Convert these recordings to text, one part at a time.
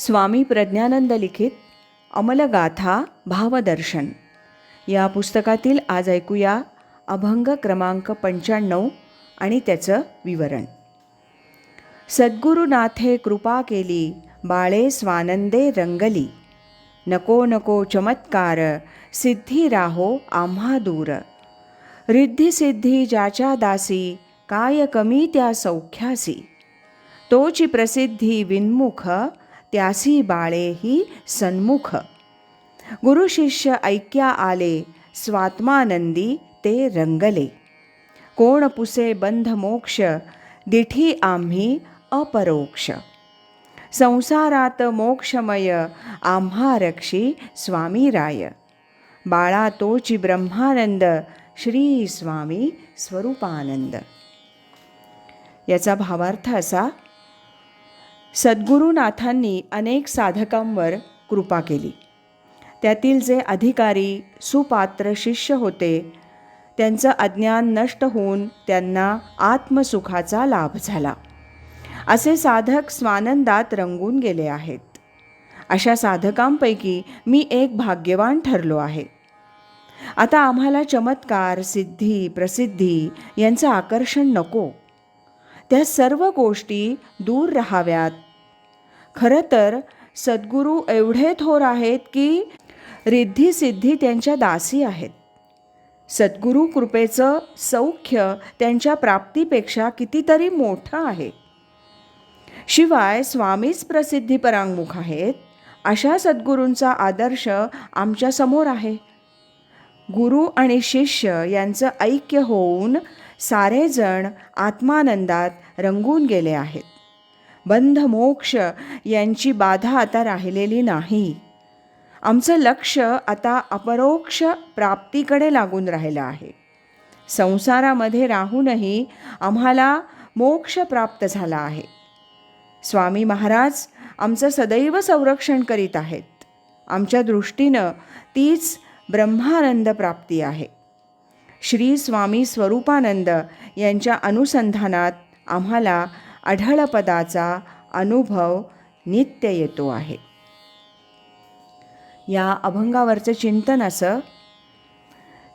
स्वामी प्रज्ञानंद लिखित अमलगाथा भावदर्शन. या पुस्तकातील आज ऐकूया अभंग क्रमांक पंच्याण्णव आणि त्याचं विवरण. सद्गुरुनाथे कृपा केली बाळे स्वानंदे रंगली. नको नको चमत्कार सिद्धी राहो आम्हा दूर. रिद्धी सिद्धी ज्याच्या दासी काय कमी त्या सौख्यासी. तोची प्रसिद्धी विन्मुख त्यासी बाळे ही सन्मुख गुरुशिष्य ऐक्या आले स्वात्मानंदी ते रंगले कोण पुसे बंध मोक्ष दिठी आम्ही अपरोक्ष संसारात मोक्षमय आम्हा रक्षी स्वामी राय बाळा तोची ब्रह्मानंद श्री स्वामी स्वरूपानंद याचा भावार्थ असा सद्गुरुनाथांनी अनेक साधकांवर कृपा केली. त्यातील जे अधिकारी सुपात्र शिष्य होते त्यांचं अज्ञान नष्ट होऊन त्यांना आत्मसुखाचा लाभ झाला. असे साधक स्वानंदात रंगून गेले आहेत. अशा साधकांपैकी मी एक भाग्यवान ठरलो आहे. आता आम्हाला चमत्कार सिद्धी प्रसिद्धी यांचं आकर्षण नको. त्या सर्व गोष्टी दूर राहाव्यात. खरं तर सद्गुरू एवढे थोर आहेत की रिद्धी सिद्धी त्यांच्या दासी आहेत. सद्गुरू कृपेचं सौख्य त्यांच्या प्राप्तीपेक्षा कितीतरी मोठं आहे. शिवाय स्वामीच प्रसिद्धी परांगमुख आहेत अशा सद्गुरूंचा आदर्श आमच्यासमोर आहे. गुरु आणि शिष्य यांचं ऐक्य होऊन सारेजण आत्मानंदात रंगून गेले आहेत. बंध मोक्ष यांची बाधा आता राहिलेली नाही. आमचं लक्ष आता अपरोक्ष प्राप्तीकडे लागून राहिलं आहे. संसारामध्ये राहूनही आम्हाला मोक्ष प्राप्त झाला आहे. स्वामी महाराज आमचं सदैव संरक्षण करीत आहेत. आमच्या दृष्टीनं तीच ब्रह्मानंद प्राप्ती आहे. श्री स्वामी स्वरूपानंद यांच्या अनुसंधानात आम्हाला अढळपदाचा अनुभव नित्य येतो आहे. या अभंगावरचं चिंतन असं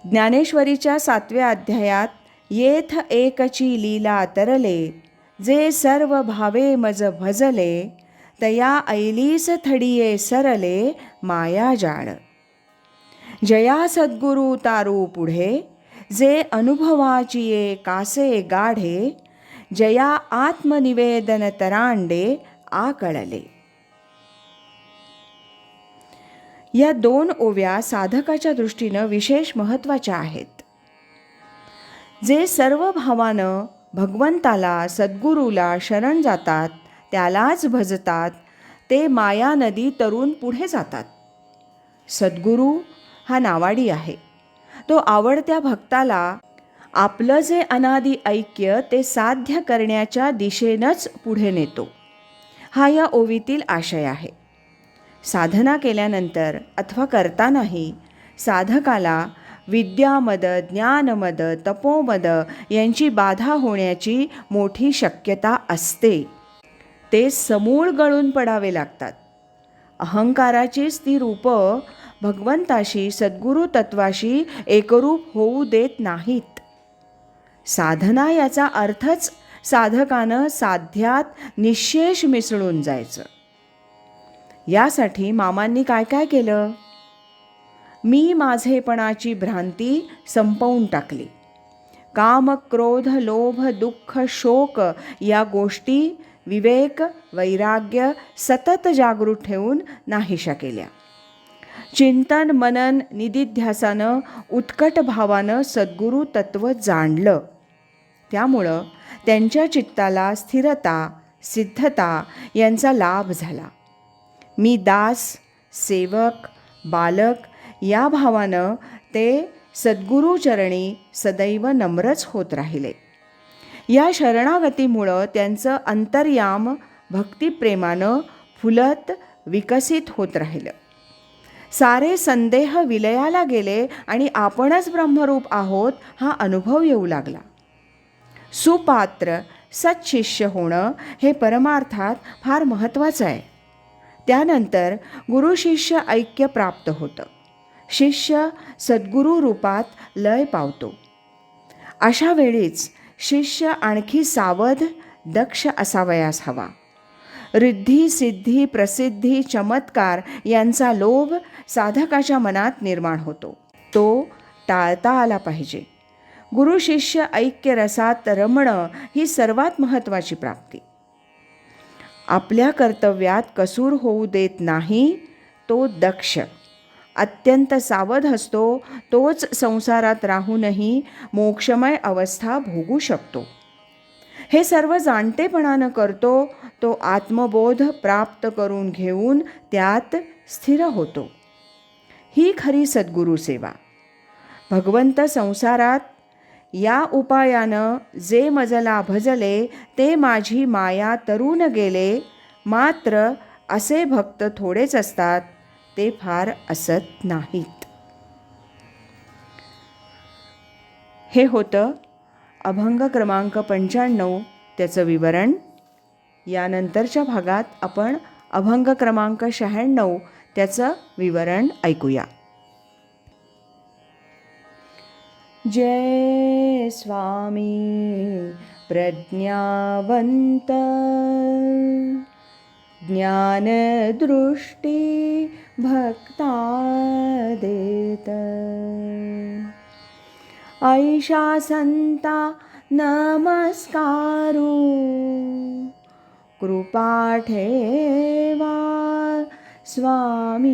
ज्ञानेश्वरीच्या सातव्या अध्यायात येथ एकची लीला तरले जे सर्व भावे मज भजले तया ऐलीस थडिये सरले माया जाळ जया सद्गुरु तारू पुढे जे अनुभवाचिये कासे गाढे जया आत्मनिवेदन तरांडे आकळले. या दोन ओव्या साधकाच्या दृष्टीनं विशेष महत्त्वाच्या आहेत. जे सर्व भावानं भगवंताला सद्गुरूला शरण जातात त्यालाच भजतात ते माया नदी तरुण पुढे जातात. सद्गुरू हा नावाडी आहे. तो आवडत्या भक्ताला आपलं जे अनादी ऐक्य ते साध्य करण्याच्या दिशेनंच पुढे नेतो. हा या ओवीतील आशय आहे. साधना केल्यानंतर अथवा करतानाही साधकाला विद्यामद ज्ञानमद तपोमद यांची बाधा होण्याची मोठी शक्यता असते. ते समूळ गळून पडावे लागतात. अहंकाराचीच ती रूपं भगवंताशी सद्गुरू तत्वाशी एकरूप होऊ देत नाहीत. साधना याचा अर्थच साधकानं साध्यात निशेष मिसळून जायचं. यासाठी मामांनी काय काय केलं? मी माझेपणाची भ्रांती संपवून टाकली. काम क्रोध लोभ दुःख शोक या गोष्टी विवेक वैराग्य सतत जागृत ठेवून नाहीशा केल्या. चिंतन मनन निदिध्यासानं उत्कट भावानं सद्गुरू तत्व जाणलं. त्यामुळं त्यांच्या चित्ताला स्थिरता सिद्धता यांचा लाभ झाला. मी दास सेवक बालक या भावानं ते सद्गुरूचरणी सदैव नम्रच होत राहिले. या शरणागतीमुळं त्यांचं अंतर्याम भक्तिप्रेमानं फुलत विकसित होत राहिलं. सारे संदेह विलयाला गेले आणि आपणच ब्रह्मरूप आहोत हा अनुभव येऊ लागला. सुपात्र सत्शिष्य होणं हे परमार्थात फार महत्त्वाचं आहे. त्यानंतर गुरु शिष्य ऐक्य प्राप्त होतं. शिष्य सद्गुरू रूपात लय पावतो. अशा वेळीच शिष्य आणखी सावध दक्ष असावयास हवा. रिद्धी सिद्धी प्रसिद्धी चमत्कार यांचा लोभ साधकाच्या मनात निर्माण होतो. तो टाळता आला पाहिजे. गुरु शिष्य ऐक्य रसात रमणं ही सर्वात महत्त्वाची प्राप्ती. आपल्या कर्तव्यात कसूर होऊ देत नाही तो दक्ष. अत्यंत सावध असतो तोच संसारात राहूनही मोक्षमय अवस्था भोगू शकतो. हे सर्व जाणतेपणानं करतो तो आत्मबोध प्राप्त करून घेऊन त्यात स्थिर होतो. ही खरी सद्गुरू सेवा. भगवंत संसारात या उपायानं जे मजला भजले ते माझी माया तरुण गेले मात्र असे भक्त थोडेच असतात ते फार असत नाहीत. हे होतं अभंग क्रमांक पंच्याण्णव त्याचं विवरण यानंतरच्या भागात आपण अभंग क्रमांक शहाण्णव त्याचं विवरण ऐकूया. जय स्वामी प्रज्ञावंत. ज्ञानदृष्टी भक्ता देत ऐशा संता नमस्कारू. कृपा ठेवा स्वामी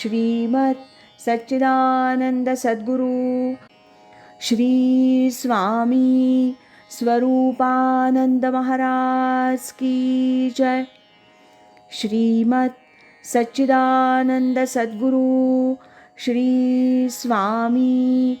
श्रीमत् सच्चिदानंद सद्गुरु श्री स्वामी स्वरूपानंद महाराज की जय। श्रीमत् सच्चिदानंद सद्गुरु श्री स्वामी